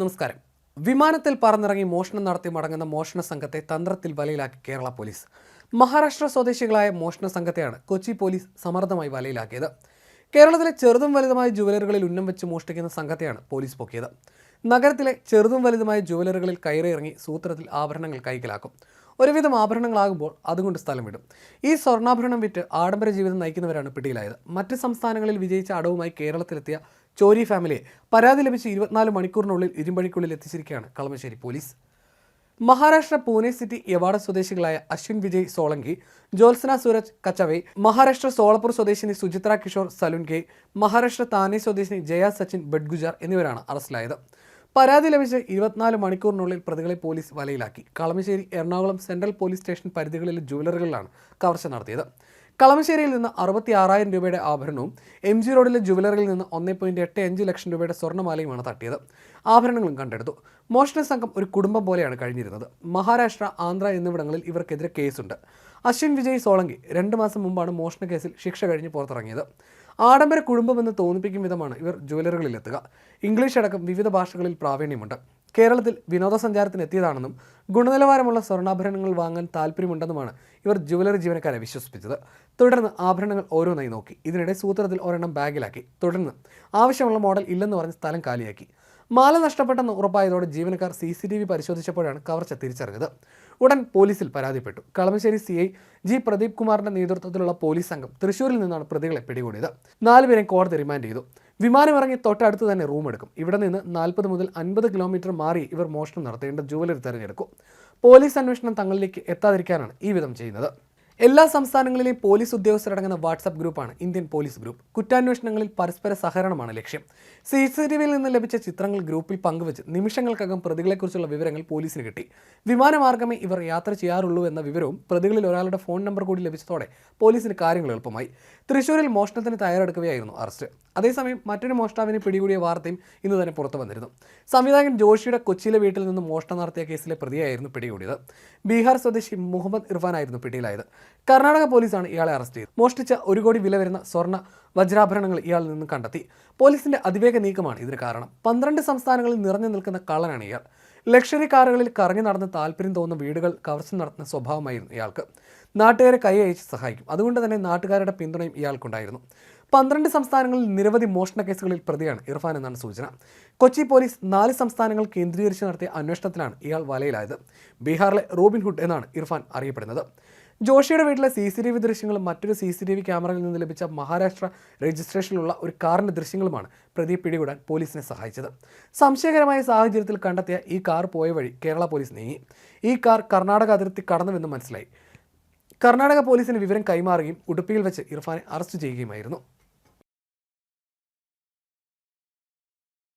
നമസ്കാരം. വിമാനത്തിൽ പറന്നിറങ്ങി മോഷണം നടത്തി മടങ്ങുന്ന മോഷണ സംഘത്തെ തന്ത്രത്തിൽ വലയിലാക്കി കേരള പോലീസ്. മഹാരാഷ്ട്ര സ്വദേശികളായ മോഷണ സംഘത്തെയാണ് കൊച്ചി പോലീസ് സമർത്ഥമായി വലയിലാക്കിയത്. കേരളത്തിലെ ചെറുതും വലുതുമായ ജുവലറികളിൽ ഉന്നം വെച്ച് മോഷ്ടിക്കുന്ന സംഘത്തെയാണ് പോലീസ് പൊക്കിയത്. നഗരത്തിലെ ചെറുതും വലുതുമായ ജുവലറികളിൽ കയറിയിറങ്ങി സൂത്രത്തിൽ ആഭരണങ്ങൾ കൈക്കലാക്കും. ഒരുവിധം ആഭരണങ്ങളാകുമ്പോൾ അതുകൊണ്ട് സ്ഥലം വിടും. ഈ സ്വർണാഭരണം വിറ്റ് ആഡംബര ജീവിതം നയിക്കുന്നവരാണ് പിടിയിലായത്. മറ്റ് സംസ്ഥാനങ്ങളിൽ വിജയിച്ച അടവുമായി കേരളത്തിലെത്തിയ ചോരി ഫാമിലിയെ പരാതി ലഭിച്ച് ഇരുപത്തിനാല് മണിക്കൂറിനുള്ളിൽ ഇരുമ്പഴിക്കുള്ളിൽ എത്തിച്ചിരിക്കുകയാണ് കളമശ്ശേരി പോലീസ്. മഹാരാഷ്ട്ര പൂനെ സിറ്റി യവാഡ സ്വദേശികളായ അശ്വിൻ വിജയ് സോളങ്കി ജ്യോത്സന സൂരജ് കച്ചവെ മഹാരാഷ്ട്ര സോളപ്പൂർ സ്വദേശിനി സുചിത്ര കിഷോർ സലുൻകെ മഹാരാഷ്ട്ര താനെ സ്വദേശിനി ജയ സച്ചിൻ ബഡ്ഗുജാർ എന്നിവരാണ് അറസ്റ്റിലായത്. പരാതി ലഭിച്ച് ഇരുപത്തിനാല് മണിക്കൂറിനുള്ളിൽ പ്രതികളെ police വലയിലാക്കി. Kalamassery Ernakulam central police station പരിധികളിലെ ജുവലറികളിലാണ് കവർച്ച നടത്തിയത്. കളമശ്ശേരിയിൽ നിന്ന് അറുപത്തി ആറായിരം രൂപയുടെ ആഭരണവും എം ജി റോഡിലെ ജുവലറിയിൽ നിന്ന് ഒന്നേ പോയിന്റ് എട്ട് അഞ്ച് ലക്ഷം രൂപയുടെ സ്വർണമാലയുമാണ് തട്ടിയത്. ആഭരണങ്ങളും കണ്ടെടുത്തു. മോഷണ സംഘം ഒരു കുടുംബം പോലെയാണ് കഴിഞ്ഞിരുന്നത്. മഹാരാഷ്ട്ര ആന്ധ്ര എന്നിവിടങ്ങളിൽ ഇവർക്കെതിരെ കേസുണ്ട്. അശ്വിൻ വിജയ് സോളങ്കി രണ്ട് മാസം മുമ്പാണ് മോഷണ കേസിൽ ശിക്ഷ കഴിഞ്ഞ് പുറത്തിറങ്ങിയത്. ആഡംബര കുടുംബമെന്ന് തോന്നിപ്പിക്കും വിധമാണ് ഇവർ ജുവലറികളിലെത്തുക. ഇംഗ്ലീഷ് അടക്കം വിവിധ ഭാഷകളിൽ പ്രാവീണ്യമുണ്ട്. കേരളത്തിൽ വിനോദസഞ്ചാരത്തിന് എത്തിയതാണെന്നും ഗുണനിലവാരമുള്ള സ്വർണാഭരണങ്ങൾ വാങ്ങാൻ താല്പര്യമുണ്ടെന്നുമാണ് ഇവർ ജുവലറി ജീവനക്കാരെ വിശ്വസിപ്പിച്ചത്. തുടർന്ന് ആഭരണങ്ങൾ ഓരോന്നായി നോക്കി. ഇതിനിടെ സൂത്രത്തിൽ ഒരെണ്ണം ബാഗിലാക്കി. തുടർന്ന് ആവശ്യമുള്ള മോഡൽ ഇല്ലെന്ന് പറഞ്ഞ് സ്ഥലം കാലിയാക്കി. മാല നഷ്ടപ്പെട്ടെന്ന് ഉറപ്പായതോടെ ജീവനക്കാർ സി സി ടി വി പരിശോധിച്ചപ്പോഴാണ് കവർച്ച തിരിച്ചറിഞ്ഞത്. ഉടൻ പോലീസിൽ പരാതിപ്പെട്ടു. Kalamassery C I G Pradeep കുമാറിന്റെ നേതൃത്വത്തിലുള്ള പോലീസ് സംഘം തൃശൂരിൽ നിന്നാണ് പ്രതികളെ പിടികൂടിയത്. നാലുപേരെ കോടതി റിമാൻഡ് ചെയ്തു. വിമാനമിറങ്ങി തൊട്ടടുത്ത് തന്നെ റൂം എടുക്കും. ഇവിടെ നിന്ന് നാൽപ്പത് മുതൽ അൻപത് കിലോമീറ്റർ മാറി ഇവർ മോഷണം നടത്തേണ്ട ജുവലറി തെരഞ്ഞെടുക്കും. പോലീസ് അന്വേഷണം തങ്ങളിലേക്ക് എത്താതിരിക്കാനാണ് ഈ വിധം ചെയ്യുന്നത്. എല്ലാ സംസ്ഥാനങ്ങളിലെയും പോലീസ് ഉദ്യോഗസ്ഥരടങ്ങുന്ന വാട്സപ്പ് ഗ്രൂപ്പാണ് ഇന്ത്യൻ പോലീസ് ഗ്രൂപ്പ്. കുറ്റാന്വേഷണങ്ങളിൽ പരസ്പര സഹകരണമാണ് ലക്ഷ്യം. സി സി ടി വിയിൽ നിന്ന് ലഭിച്ച ചിത്രങ്ങൾ ഗ്രൂപ്പിൽ പങ്കുവച്ച് നിമിഷങ്ങൾക്കകം പ്രതികളെക്കുറിച്ചുള്ള വിവരങ്ങൾ പോലീസിന് കിട്ടി. വിമാനമാർഗമേ ഇവർ യാത്ര ചെയ്യാറുള്ളൂ എന്ന വിവരവും പ്രതികളിൽ ഒരാളുടെ ഫോൺ നമ്പർ കൂടി ലഭിച്ചതോടെ പോലീസിന് കാര്യങ്ങൾ എളുപ്പമായി. തൃശൂരിൽ മോഷണത്തിന് തയ്യാറെടുക്കുകയായിരുന്നു അറസ്റ്റ്. അതേസമയം മറ്റൊരു മോഷ്ടാവിനെ പിടികൂടിയ വാർത്തയും ഇന്ന് തന്നെ പുറത്തു വന്നിരുന്നു. സംവിധായകൻ ജോഷിയുടെ കൊച്ചിയിലെ വീട്ടിൽ നിന്ന് മോഷണം നടത്തിയ കേസിലെ പ്രതിയായിരുന്നു പിടികൂടിയത്. ബീഹാർ സ്വദേശി മുഹമ്മദ് ഇർഫാനായിരുന്നു പിടിയിലായത്. കർണാടക പോലീസാണ് ഇയാളെ അറസ്റ്റ് ചെയ്തത്. മോഷ്ടിച്ച ഒരു കോടി വില വരുന്ന സ്വർണ വജ്രാഭരണങ്ങൾ ഇയാളിൽ നിന്ന് കണ്ടെത്തി. പോലീസിന്റെ അതിവേഗ നീക്കമാണ് ഇതിന് കാരണം. പന്ത്രണ്ട് സംസ്ഥാനങ്ങളിൽ നിറഞ്ഞു നിൽക്കുന്ന കള്ളനാണ് ഇയാൾ. ലക്ഷറി കാറുകളിൽ കറങ്ങി നടന്ന് താല്പര്യം തോന്നുന്ന വീടുകൾ കവർച്ച നടത്തുന്ന സ്വഭാവമായിരുന്നു ഇയാൾക്ക്. നാട്ടുകാരെ കൈ അയച്ച് സഹായിക്കും. അതുകൊണ്ട് തന്നെ നാട്ടുകാരുടെ പിന്തുണയും ഇയാൾക്കുണ്ടായിരുന്നു. പന്ത്രണ്ട് സംസ്ഥാനങ്ങളിൽ നിരവധി മോഷണ കേസുകളിൽ പ്രതിയാണ് ഇർഫാൻ എന്നാണ് സൂചന. കൊച്ചി പോലീസ് നാല് സംസ്ഥാനങ്ങൾ കേന്ദ്രീകരിച്ച് നടത്തിയ അന്വേഷണത്തിലാണ് ഇയാൾ വലയിലായത്. ബീഹാറിലെ റോബിൻ ഹുഡ് എന്നാണ് ഇർഫാൻ അറിയപ്പെടുന്നത്. ജോഷിയുടെ വീട്ടിലെ സി സി ടി വി ദൃശ്യങ്ങളും മറ്റൊരു സി സി ടി വി ക്യാമറയിൽ നിന്ന് ലഭിച്ച മഹാരാഷ്ട്ര രജിസ്ട്രേഷനിലുള്ള ഒരു കാറിന്റെ ദൃശ്യങ്ങളുമാണ് പ്രതിയെ പിടികൂടാൻ പോലീസിനെ സഹായിച്ചത്. സംശയകരമായ സാഹചര്യത്തിൽ കണ്ടെത്തിയ ഈ കാർ പോയ വഴി കേരള പോലീസ് നീങ്ങി. ഈ കാർ കർണാടക അതിർത്തി കടന്നുവെന്ന് മനസ്സിലായി. കർണാടക പോലീസിന് വിവരം കൈമാറുകയും ഉടുപ്പിയിൽ വെച്ച് ഇർഫാനെ അറസ്റ്റ് ചെയ്യുകയുമായിരുന്നു.